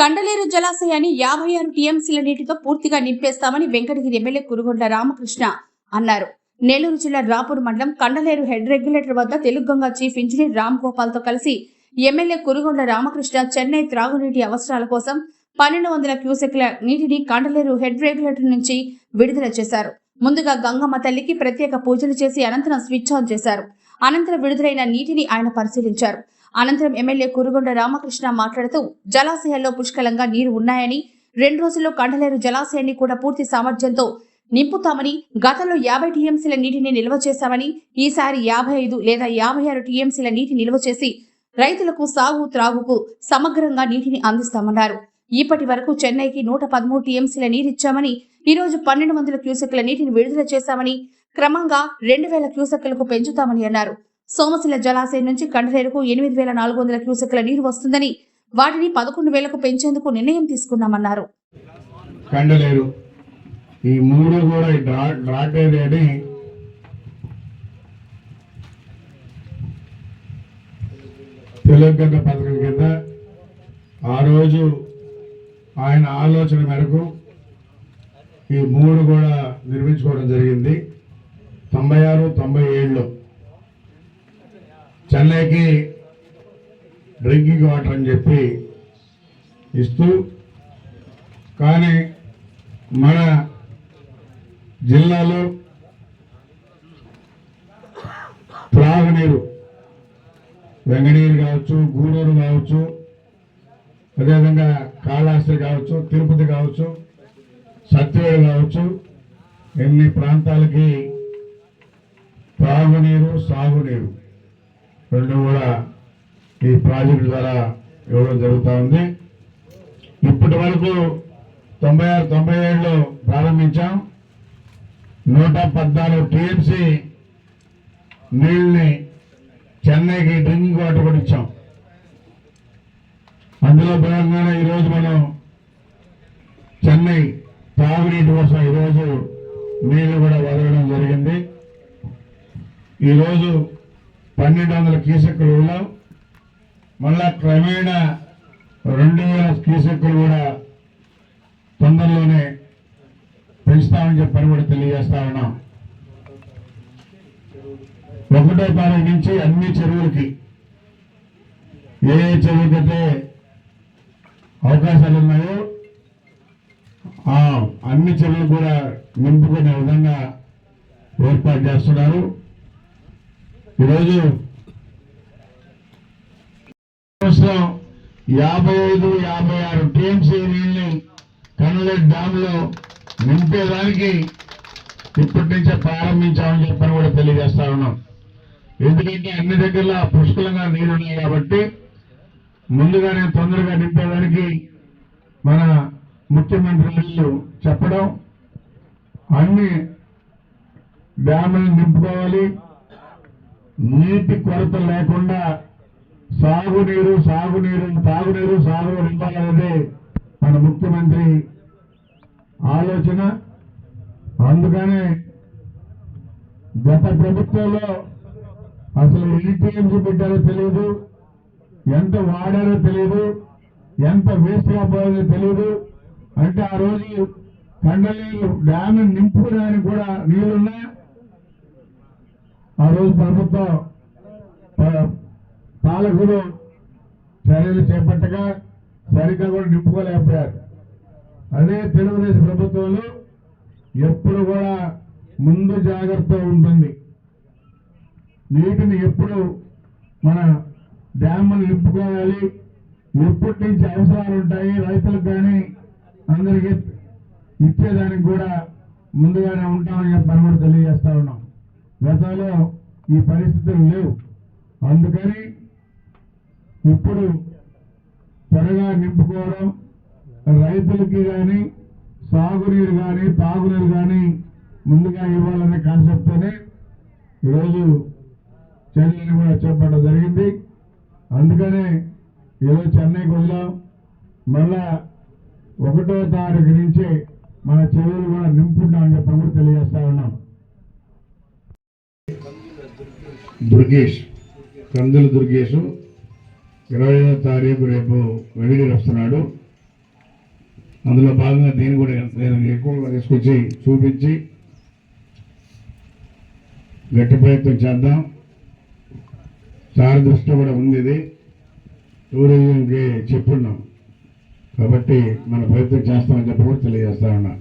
కండలేరు జలాశయాన్ని యాభై ఆరు టీఎంసీల నీటితో పూర్తిగా నింపేస్తామని వెంకటగిరి ఎమ్మెల్యే కురుగొండ రామకృష్ణ అన్నారు. నెల్లూరు జిల్లా రాపూర్ మండలం కండలేరు హెడ్ రెగ్యులేటర్ వద్ద తెలుగుగంగా చీఫ్ ఇంజనీర్ రామ్ గోపాల్తో కలిసి ఎమ్మెల్యే కురుగొండ రామకృష్ణ చెన్నై త్రాగునీటి అవసరాల కోసం పన్నెండు వందల క్యూసెక్ల నీటిని కండలేరు హెడ్ రెగ్యులేటర్ నుంచి విడుదల చేశారు. ముందుగా గంగమ్మ తల్లికి ప్రత్యేక పూజలు చేసి అనంతరం స్విచ్ ఆన్ చేశారు. అనంతరం విడుదలైన నీటిని ఆయన పరిశీలించారు. అనంతరం ఎమ్మెల్యే కురుగొండ రామకృష్ణ మాట్లాడుతూ జలాశయాల్లో పుష్కలంగా నీరు ఉన్నాయని రెండు రోజుల్లో కండలేరు జలాశయాన్ని కూడా పూర్తి సామర్థ్యంతో నింపుతామని గతంలో యాభై టీఎంసీల నీటిని నిల్వ చేశామని ఈసారి యాభై ఐదు లేదా యాభై ఆరు టీఎంసీల నీటి నిల్వ చేసి రైతులకు సాగు త్రాగుకు సమగ్రంగా నీటిని అందిస్తామన్నారు. ఇప్పటి వరకు చెన్నైకి నూట పదమూడు టీఎంసీల నీరిచ్చామని ఈ రోజు పన్నెండు వందల క్యూసెక్ల నీటిని విడుదల చేశామని క్రమంగా రెండు వేల క్యూసెక్లకు పెంచుతామని అన్నారు. సోమశిల జలాశయం నుంచి కండరేరుకు ఎనిమిది వేల నాలుగు వందల క్యూసెక్ల నీరు వస్తుందని వాటిని పదకొండు వేలకు పెంచేందుకు నిర్ణయం తీసుకున్నామన్నారు. కండలేరు. ఈ మూడు కూడా డ్రా డ్రాట్ ఏరియాని తెలంగాణ పథకం కింద ఆ రోజు ఆయన ఆలోచన మేరకు ఈ మూడు కూడా నిర్మించుకోవడం జరిగింది. తొంభై ఆరు తొంభై ఏడులో చెన్నైకి డ్రింకింగ్ వాటర్ అని చెప్పి ఇస్తూ కానీ మన జిల్లాలో త్రాగునీరు వెంగనీరు కావచ్చు గూడూరు కావచ్చు అదేవిధంగా కాళహస్తి కావచ్చు తిరుపతి కావచ్చు సత్యవేడు కావచ్చు ఎన్ని ప్రాంతాలకి త్రాగునీరు సాగునీరు. రెండు కూడా ఈ ప్రాజెక్టు ద్వారా ఇవ్వడం జరుగుతూ ఉంది. ఇప్పటి వరకు తొంభై ఆరు తొంభై ఏడులో ప్రారంభించాం. నూట పద్నాలుగు టీఎంసీ నీళ్ళని చెన్నైకి డ్రింకింగ్ వాటర్ కూడా ఇచ్చాం. అందులో భాగంగానే ఈరోజు మనం చెన్నై తాగునీటి కోసం ఈరోజు నీళ్ళు కూడా వదలడం జరిగింది. ఈరోజు పన్నెండు వందల కీసెక్కులు ఉన్నాం మళ్ళా క్రమేణా రెండు వేల కీసెక్కులు కూడా తొందరలోనే పెంచుతామని చెప్పని కూడా తెలియజేస్తా ఉన్నాం. ఒకటో తారీఖు నుంచి అన్ని చెరువులకి ఏ ఏ చెరువుకైతే అవకాశాలు ఉన్నాయో ఆ అన్ని చెరువులు కూడా నింపుకునే విధంగా ఏర్పాటు చేస్తున్నారు. ఈరోజు సంవత్సరం యాభై ఐదు యాభై ఆరు టీఎంసీ నీళ్ళని కన్నలెట్ డ్యామ్లో నింపేదానికి ఇప్పటి నుంచే ప్రారంభించామని చెప్పని కూడా తెలియజేస్తా ఉన్నాం. ఎందుకంటే అన్ని దగ్గరలో పుష్కలంగా నీరు ఉన్నాయి కాబట్టి ముందుగానే తొందరగా నింపేదానికి మన ముఖ్యమంత్రి చెప్పడం అన్ని డ్యాములను నింపుకోవాలి. నీటి కొరత లేకుండా సాగునీరు సాగునీరు తాగునీరు సాగునీరు ఇవ్వాలనేది మన ముఖ్యమంత్రి ఆలోచన. అందుకనే గత ప్రభుత్వంలో అసలు ఎన్ని టీఎంసీ పెట్టారో తెలియదు ఎంత వాడారో తెలియదు ఎంత వేస్ట్గా తెలియదు అంటే ఆ రోజు కండలీలు డ్యామ్ నింపుకోవడానికి కూడా నీళ్ళున్నాయి ఆ రోజు ప్రభుత్వం పాలకులు చర్యలు చేపట్టగా సరిగ్గా కూడా నింపుకోలేకపోయారు. అదే తెలుగుదేశం ప్రభుత్వంలో ఎప్పుడు కూడా ముందు జాగ్రత్త ఉంటుంది. నీటిని ఎప్పుడు మన డ్యాములు నింపుకోవాలి. ఎప్పటి నుంచి అవసరాలు ఉంటాయి రైతులకు కానీ అందరికీ ఇచ్చేదానికి కూడా ముందుగానే ఉంటామని చెప్పని కూడా తెలియజేస్తా ఉన్నాం. గతంలో ఈ పరిస్థితులు లేవు. అందుకని ఇప్పుడు త్వరగా నింపుకోవడం రైతులకి కానీ సాగునీరు కానీ తాగునీరు కానీ ముందుగా ఇవ్వాలనే కాన్సెప్ట్తోనే ఈరోజు చర్యలు కూడా చేపట్టడం జరిగింది. అందుకనే ఈరోజు చెన్నైకి వదిలాం మళ్ళా ఒకటో తారీఖు నుంచే మన చెరువులు కూడా నింపుకుంటాం. దుర్గేష్ కందుల దుర్గేష్ ఇరవై ఐదో తారీఖు రేపు వెడిగి వస్తున్నాడు. అందులో భాగంగా దీన్ని కూడా నేను ఎక్కువగా తీసుకొచ్చి చూపించి గట్టి ప్రయత్నం చేద్దాం. సార్ దృష్టి కూడా ఉంది ఇది. టూరిజంకి చెప్పున్నాం. కాబట్టి మన ప్రయత్నం చేస్తామని చెప్పి కూడా తెలియజేస్తా ఉన్నా.